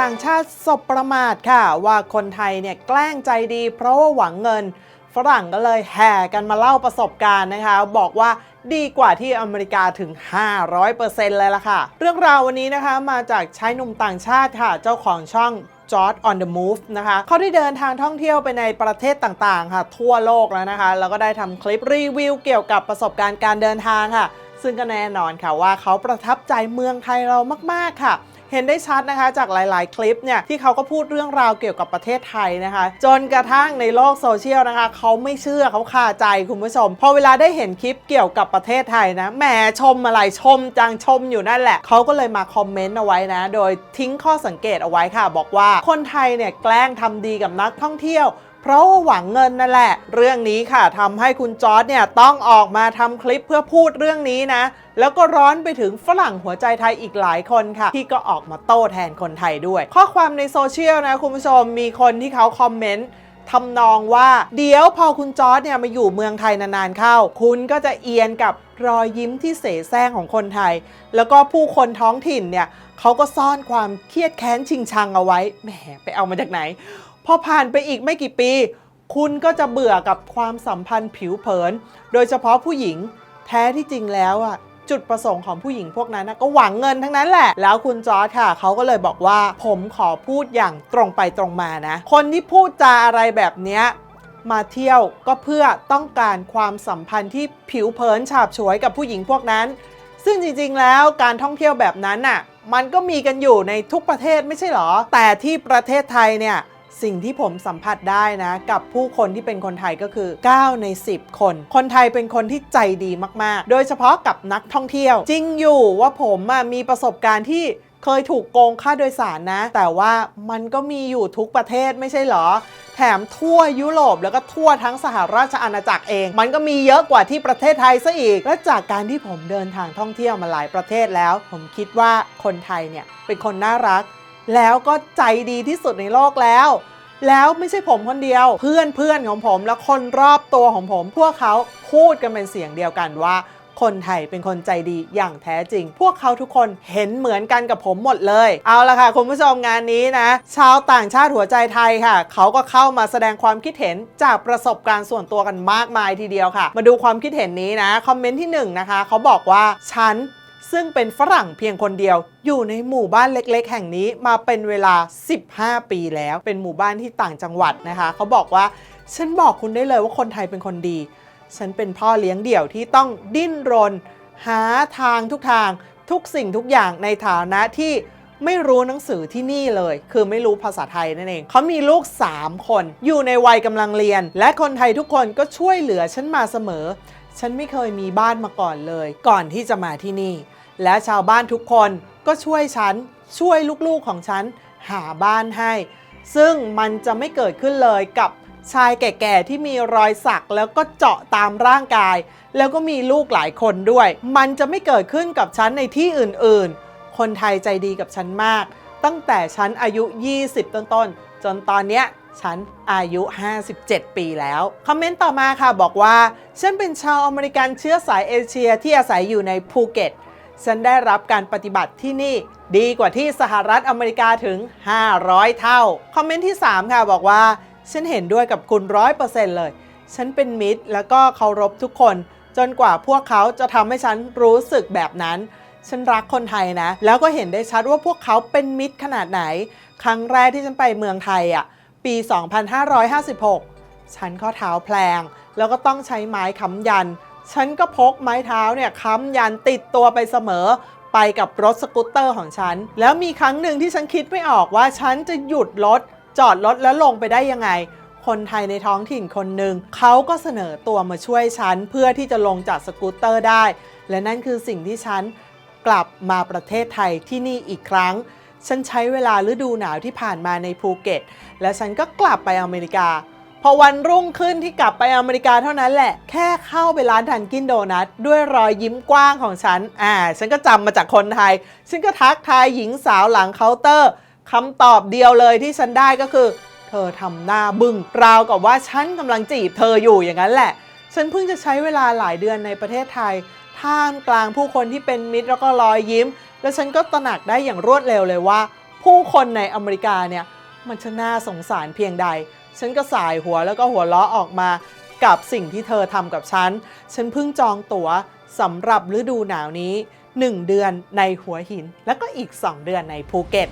ต่างชาติสบประมาทค่ะ ว่าคนไทยเนี่ยแกล้งใจดี เพราะว่าหวังเงิน ฝรั่งก็เลยแห่กันมาเล่าประสบการณ์นะคะ บอกว่าดีกว่าที่อเมริกาถึง 500%เลยล่ะค่ะ เรื่องราววันนี้นะคะมาจากชายหนุ่มต่างชาติค่ะ เจ้าของช่อง George on the Move นะคะเขาได้เดินทางท่องเที่ยวไปในประเทศต่างๆ ค่ะ ทั่วโลกแล้วนะคะ แล้วก็ได้ทำคลิปรีวิวเกี่ยวกับประสบการณ์การเดินทางค่ะ ซึ่งก็แน่นอนค่ะว่าเขาประทับใจเมืองไทยเรามากๆค่ะ เห็นได้ชัดนะคะจากหลาย ๆ คลิปเนี่ยที่เขาก็พูดเรื่องราวเกี่ยวกับประเทศไทยนะคะ จนกระทั่งในโลกโซเชียลนะคะเขาไม่เชื่อเขาคาใจคุณผู้ชม พอเวลาได้เห็นคลิปเกี่ยวกับประเทศไทยนะแหมชมอะไรชมจังชมอยู่นั่นแหละเขาก็เลยมาคอมเมนต์เอาไว้นะ โดยทิ้งข้อสังเกตเอาไว้ค่ะ บอกว่าคนไทยเนี่ยแกล้งทำดีกับนักท่องเที่ยวเพราะหวังเงินนั่นแหละ เรื่องนี้ค่ะทำให้คุณจอร์ดเนี่ยต้องออกมาทำคลิปเพื่อพูดเรื่องนี้นะ แล้วก็ร้อนไปถึงฝรั่งหัวใจไทยอีกหลายคนค่ะ ที่ก็ออกมาโต้แทนคนไทยด้วย ข้อความในโซเชียลนะคุณผู้ชมมีคนที่เขาคอมเมนต์ทำนองว่าเดี๋ยวพอคุณจอร์ดเนี่ยมาอยู่เมืองไทยนานๆเข้า คุณก็จะเอียนกับรอยยิ้มที่เสแสร้งของคนไทย แล้วก็ผู้คนท้องถิ่นเนี่ยเขาก็ซ่อนความเครียดแค้นชิงชังเอาไว้แหมไปเอามาจากไหน พอผ่านไปอีกไม่กี่ปี คุณก็จะเบื่อกับความสัมพันธ์ผิวเผิน โดยเฉพาะผู้หญิงแท้ที่จริงแล้วอะ จุดประสงค์ของผู้หญิงพวกนั้นนะก็หวังเงินทั้งนั้นแหละ แล้วคุณจอร์ดค่ะ เขาก็เลยบอกว่าผมขอพูดอย่างตรงไปตรงมานะ คนที่พูดจาอะไรแบบเนี้ยมาเที่ยวก็เพื่อต้องการความสัมพันธ์ที่ผิวเผินฉาบฉวยกับผู้หญิงพวกนั้น ซึ่งจริงๆ แล้วการท่องเที่ยวแบบนั้นน่ะ มันก็มีกันอยู่ในทุกประเทศไม่ใช่หรอ แต่ที่ประเทศไทยเนี่ย สิ่งที่ผมสัมผัสได้นะ กับผู้คนที่เป็นคนไทยก็คือ 9 ใน 10 คน คนไทยเป็นคนที่ใจดีมาก ๆ โดยเฉพาะกับนักท่องเที่ยว จริงอยู่ว่าผมมีประสบการณ์ที่เคยถูกโกงค่าโดยสารนะ แต่ว่ามันก็มีอยู่ทุกประเทศไม่ใช่หรอ แถมทั่วยุโรปแล้วก็ทั่วทั้งสหราชอาณาจักรเอง มันก็มีเยอะกว่าที่ประเทศไทยซะอีก และจากการที่ผมเดินทางท่องเที่ยวมาหลายประเทศแล้ว ผมคิดว่าคนไทยเนี่ยเป็นคนน่ารัก แล้วก็ใจดีที่สุดในโลกแล้ว แล้วไม่ใช่ผมคนเดียว เพื่อนเพื่อนของผมและคนรอบตัวของผม พวกเขาพูดกันเป็นเสียงเดียวกันว่า คนไทยเป็นคนใจดีอย่างแท้จริง พวกเขาทุกคนเห็นเหมือนกันกับผมหมดเลย เอาละค่ะคุณผู้ชมงานนี้นะ ชาวต่างชาติหัวใจไทยค่ะ เขาก็เข้ามาแสดงความคิดเห็นจากประสบการณ์ส่วนตัวกันมากมายทีเดียวค่ะ มาดูความคิดเห็นนี้นะคอมเมนต์ที่หนึ่งนะคะเขาบอกว่าฉัน ซึ่งเป็นฝรั่งเพียงคนเดียว อยู่ในหมู่บ้านเล็กๆ แห่งนี้มาเป็นเวลา 15 ปีแล้ว เป็นหมู่บ้านที่ต่างจังหวัดนะคะ เขาบอกว่า ฉันบอกคุณได้เลยว่าคนไทยเป็นคนดี ฉันเป็นพ่อเลี้ยงเดี่ยวที่ต้องดิ้นรน หาทางทุกทางทุกสิ่งทุกอย่างในฐานะที่ไม่รู้หนังสือที่นี่เลย คือไม่รู้ภาษาไทยนั่นเอง เขามีลูก 3 คน อยู่ในวัยกำลังเรียน และคนไทยทุกคนก็ช่วยเหลือฉันมาเสมอ ฉันไม่เคยมีบ้านมาก่อนเลย ก่อนที่จะมาที่นี่ และชาวบ้านทุกคนก็ช่วยฉัน ช่วยลูกๆของฉัน หาบ้านให้ ซึ่งมันจะไม่เกิดขึ้นเลยกับชายแก่ๆ ที่มีรอยสักแล้วก็เจาะตามร่างกาย แล้วก็มีลูกหลายคนด้วย มันจะไม่เกิดขึ้นกับฉันในที่อื่นๆ คนไทยใจดีกับฉันมาก ตั้งแต่ฉันอายุ 20 ต้นๆ จนตอนเนี้ย ฉันอายุ 57 ปีแล้ว คอมเมนต์ต่อมาค่ะบอกว่า ฉันเป็นชาวอเมริกันเชื้อสายเอเชียที่อาศัยอยู่ในภูเก็ต ฉันได้รับการปฏิบัติที่นี่ดีกว่าที่สหรัฐอเมริกาถึง 500 เท่า คอมเมนต์ที่ 3 ค่ะบอกว่า ฉันเห็นด้วยกับคุณร้อยเปอร์เซ็นต์เลย ฉันเป็นมิตร แล้วก็เคารพทุกคน จนกว่าพวกเขาจะทำให้ฉันรู้สึกแบบนั้นฉันรักคนไทยนะ แล้วก็เห็นได้ชัดว่าพวกเขาเป็นมิตรขนาดไหน ครั้งแรกที่ฉันไปเมืองไทยอะ ปี 2556 ฉันข้อเท้าแพลง แล้วก็ต้องใช้ไม้ค้ำยัน ฉันก็พกไม้เท้าเนี่ยค้ำยันติดตัวไปเสมอไปกับรถสกูตเตอร์ของฉัน แล้วมีครั้งหนึ่งที่ฉันคิดไม่ออกว่าฉันจะหยุดรถจอดรถแล้วลงไปได้ยังไง คนไทยในท้องถิ่นคนหนึ่งเขาก็เสนอตัวมาช่วยฉัน เพื่อที่จะลงจากสกูตเตอร์ได้ และนั่นคือสิ่งที่ฉันกลับมาประเทศไทยที่นี่อีกครั้ง ฉันใช้เวลาฤดูหนาวที่ผ่านมาในภูเก็ต และฉันก็กลับไปอเมริกา พอวันรุ่งขึ้นที่กลับไปอเมริกาเท่านั้นแหละ แค่เข้าไปร้านดันกินโดนัทด้วยรอยยิ้มกว้างของฉัน อ่า ฉันก็จำมาจากคนไทย ฉันก็ทักทายหญิงสาวหลังเคาน์เตอร์คำตอบเดียวเลยที่ฉันได้ก็คือ เธอทำหน้าบึง้งราวกับว่าฉันกำลังจีบเธออยู่อย่างนั้นแหละ ฉันเพิ่งจะใช้เวลาหลายเดือนในประเทศไทยท่ามกลางผู้คนที่เป็นมิตรแล้วก็รอยยิ้ม แล้วฉันก็ตระหนักได้อย่างรวดเร็วเลยว่าผผู้คนในอเมริกาเนี่ยมันช่างน่าสงสารเพียงใด ฉันก็สายหัวแล้วก็หัวเราะออกมากับสิ่งที่เธอทำกับฉัน ฉันเพิ่งจองตั๋วสำหรับฤดูหนาวนี้ 1 เดือนในหัวหิน แล้วก็อีก 2 เดือนในภูเก็ต